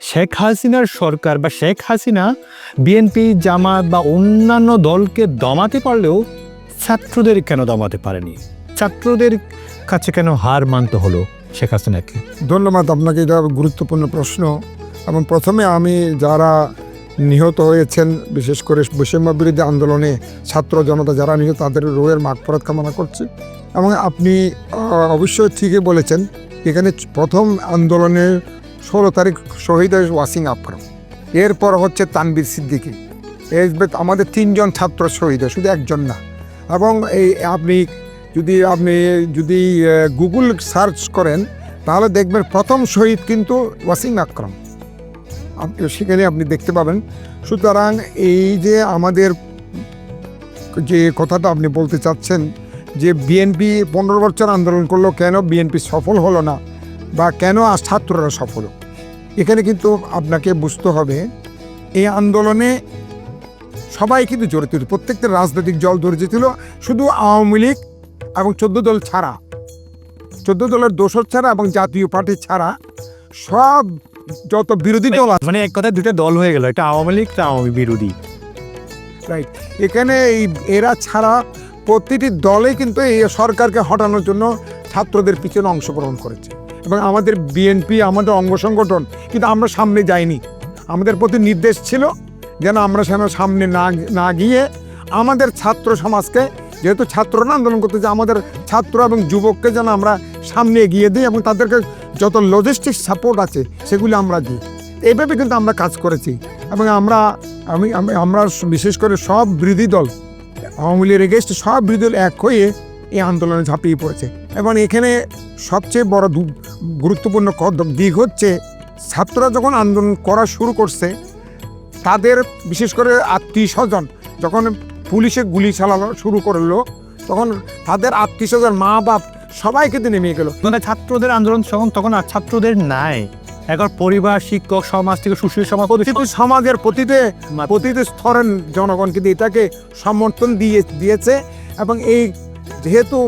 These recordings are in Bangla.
শেখ হাসিনার সরকার বা শেখ হাসিনা, বিএনপি, জামাত বা অন্যান্য দলকে দমাতে পারলেও ছাত্রদের কেন দমাতে পারেনি? ছাত্রদের কাছে কেন হার মানতে হলো শেখ হাসিনাকে? ধন্যবাদ, আপনাকে এটা গুরুত্বপূর্ণ প্রশ্ন। এবং প্রথমে আমি যারা নিহত হয়েছেন, বিশেষ করে বৈষম্য বিরোধী আন্দোলনে ছাত্র জনতা যারা নিহত, তাদের রোগের মাগফরত কামনা করছি। এবং আপনি অবশ্যই ঠিকই বলেছেন এখানে প্রথম আন্দোলনের ষোলো তারিখ শহীদ ওয়াসিং আফরাম এরপর হচ্ছে তানবীর সিদ্দিকি। এই আমাদের তিনজন ছাত্র শহীদ হয়, শুধু একজন না। এবং এই আপনি যদি আপনি যদি গুগল সার্চ করেন, তাহলে দেখবেন প্রথম শহীদ কিন্তু ওয়াসিং আকরম। সেখানে আপনি দেখতে পাবেন। সুতরাং এই যে আমাদের যে কথাটা আপনি বলতে চাচ্ছেন যে বিএনপি পনেরো বছর আন্দোলন করল কেন বিএনপি সফল হলো না বা কেন ছাত্ররা সফল? এখানে কিন্তু আপনাকে বুঝতে হবে এই আন্দোলনে সবাই কিন্তু জড়িত প্রত্যেকটা রাজনৈতিক দল জড়িত ছিল শুধু আওয়ামী লীগ এবং চোদ্দ দল ছাড়া। চোদ্দ দলের দোসর ছাড়া এবং জাতীয় পার্টি ছাড়া সব যত বিরোধী দল আছে মানে এক কথায় দুটো দল হয়ে গেল একটা আওয়ামী লীগ একটা আওয়ামী বিরোধী। রাইট এখানে এই এরা ছাড়া প্রতিটি দলে কিন্তু এই সরকারকে হটানোর জন্য ছাত্রদের পিছনে অংশগ্রহণ করেছে। এবং আমাদের বিএনপি আমাদের অঙ্গ সংগঠন কিন্তু আমরা সামনে যাইনি। আমাদের প্রতি নির্দেশ ছিল যেন আমরা সেন সামনে না না গিয়ে আমাদের ছাত্র সমাজকে যেহেতু ছাত্ররা আন্দোলন করতে যে আমাদের ছাত্র এবং যুবককে যেন আমরা সামনে এগিয়ে দিই এবং তাদেরকে যত লজিস্টিক সাপোর্ট আছে সেগুলি আমরা দিই। এইভাবে কিন্তু আমরা কাজ করেছি এবং আমরা, আমি, আমি- আমরা বিশেষ করে সব বিরোধী দল আওয়ামী লীগের এগেস্ট সব বিরোধী দল এক হয়ে এই আন্দোলনে ঝাঁপিয়ে পড়েছে। এবং এখানে সবচেয়ে বড় গুরুত্বপূর্ণ দিক হচ্ছে, ছাত্ররা যখন আন্দোলন করা শুরু করছে, তাদের বিশেষ করে আত্মীয় স্বজন যখন পুলিশে গুলি চালানো শুরু করল, তখন তাদের আত্মীয় স্বজন মা বাপ সবাই কিন্তু নেমে গেল। মানে ছাত্রদের আন্দোলন তখন তখন ছাত্রদের নাই। এখন পরিবার শিক্ষক সমাজ থেকে সুশীল সমাজ কিন্তু সমাজের প্রতিটি প্রতিটি স্তরের জনগণ কিন্তু এটাকে সমর্থন দিয়ে দিয়েছে এবং এই যেহেতু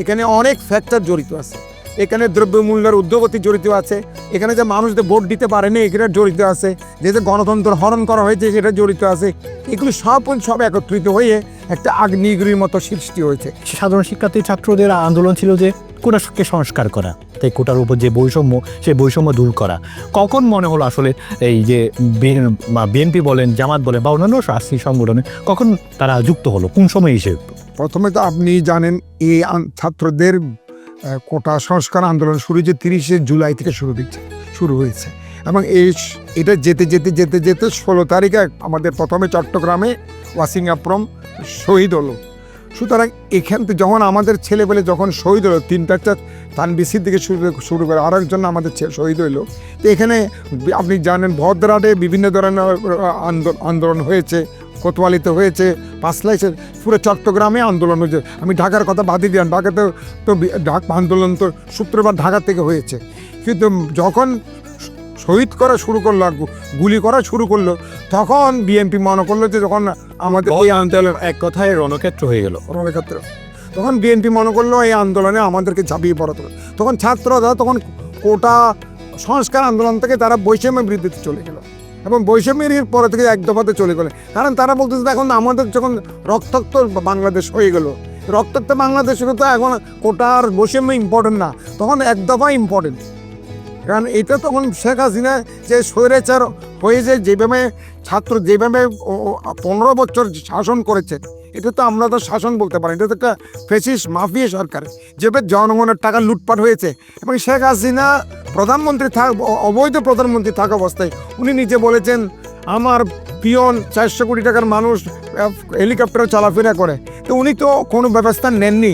এখানে অনেক ফ্যাক্টর জড়িত আছে এখানে দ্রব্যমূল্যের উদ্যোগতি জড়িত আছে এখানে যে মানুষদের ভোট দিতে পারেনি এখানে জড়িত আছে যে যে গণতন্ত্র হরণ করা হয়েছে সেটা জড়িত আছে এগুলো সব সব একত্রিত হয়ে একটা আগ্নেয়গিরির মতো সৃষ্টি হয়েছে। সাধারণ শিক্ষার্থী ছাত্রদের আন্দোলন ছিল যে কোটাকে সংস্কার করা। তাই কোটার উপর যে বৈষম্য, সেই বৈষম্য দূর করা। কখন মনে হলো আসলে এই যে বিএনপি বলেন, জামাত বলেন, বা অন্যান্য রাজনীতি সংগঠনে, কখন তারা যুক্ত হলো? কোন সময় এসে? প্রথমে তো আপনি জানেন, এই ছাত্রদের কোটা সংস্কার আন্দোলন শুরু যে তিরিশে জুলাই থেকে শুরু দিচ্ছে শুরু হয়েছে। এবং এই এটা যেতে যেতে যেতে যেতে ষোলো তারিখে আমাদের প্রথমে চট্টগ্রামে ওয়াসিং আপ্রম শহীদ হলো। সুতরাং এখান থেকে যখন আমাদের ছেলেবেলে যখন শহীদ হলো চার তানবিসির দিকে শুরু শুরু করে আর একজন আমাদের শহীদ হইল, তো এখানে আপনি জানেন ভদ্রাটে বিভিন্ন ধরনের আন্দোলন হয়েছে, কোতোয়ালিতে হয়েছে পাঁচলাইছে পুরো চট্টগ্রামে আন্দোলন হয়েছে। আমি ঢাকার কথা বাদই দিলাম, ঢাকাতে তো ঢাক- আন্দোলন তো শুক্রবার ঢাকা থেকে হয়েছে। কিন্তু যখন শহীদ করা শুরু করল গুলি করা শুরু করল তখন বিএনপি মনে করল যে যখন আমাদের এই আন্দোলন এক কথায় রণক্ষেত্র হয়ে গেল। রণক্ষেত্র। তখন বিএনপি মনে করল এই আন্দোলনে আমাদেরকে ঝাঁপিয়ে পড়াতে তখন ছাত্ররা তখন কোটা সংস্কার আন্দোলন থেকে তারা বৈষম্যের বিরুদ্ধে চলে গেল এবং বৈষম্যের পরে থেকে এক দফাতে চলে গেলে। কারণ তারা বলতেছে এখন আমাদের যখন রক্তাক্ত বাংলাদেশ হয়ে গেল রক্তাক্ত বাংলাদেশ তো এখন কোটার বৈষম্য ইম্পর্টেন্ট না তখন এক দফা ইম্পর্টেন্ট কারণ এটা তখন শেখ হাসিনা যে স্বৈরাচার হয়ে যে যেভাবে ছাত্র যেভাবে পনেরো বছর শাসন করেছে, এটা তো আমরা তো শাসন বলতে পারি এটা তো একটা ফেসিস মাফিয়া সরকার, যেভাবে জনগণের টাকা লুটপাট হয়েছে, এবং শেখ হাসিনা প্রধানমন্ত্রী থাক অবৈধ প্রধানমন্ত্রী থাকা অবস্থায়, উনি নিজে বলেছেন, আমার পিয়ন চারশো কোটি টাকার মানুষ হেলিকপ্টারে চলাফেরা করে। তো উনি তো কোনো ব্যবস্থা নেননি।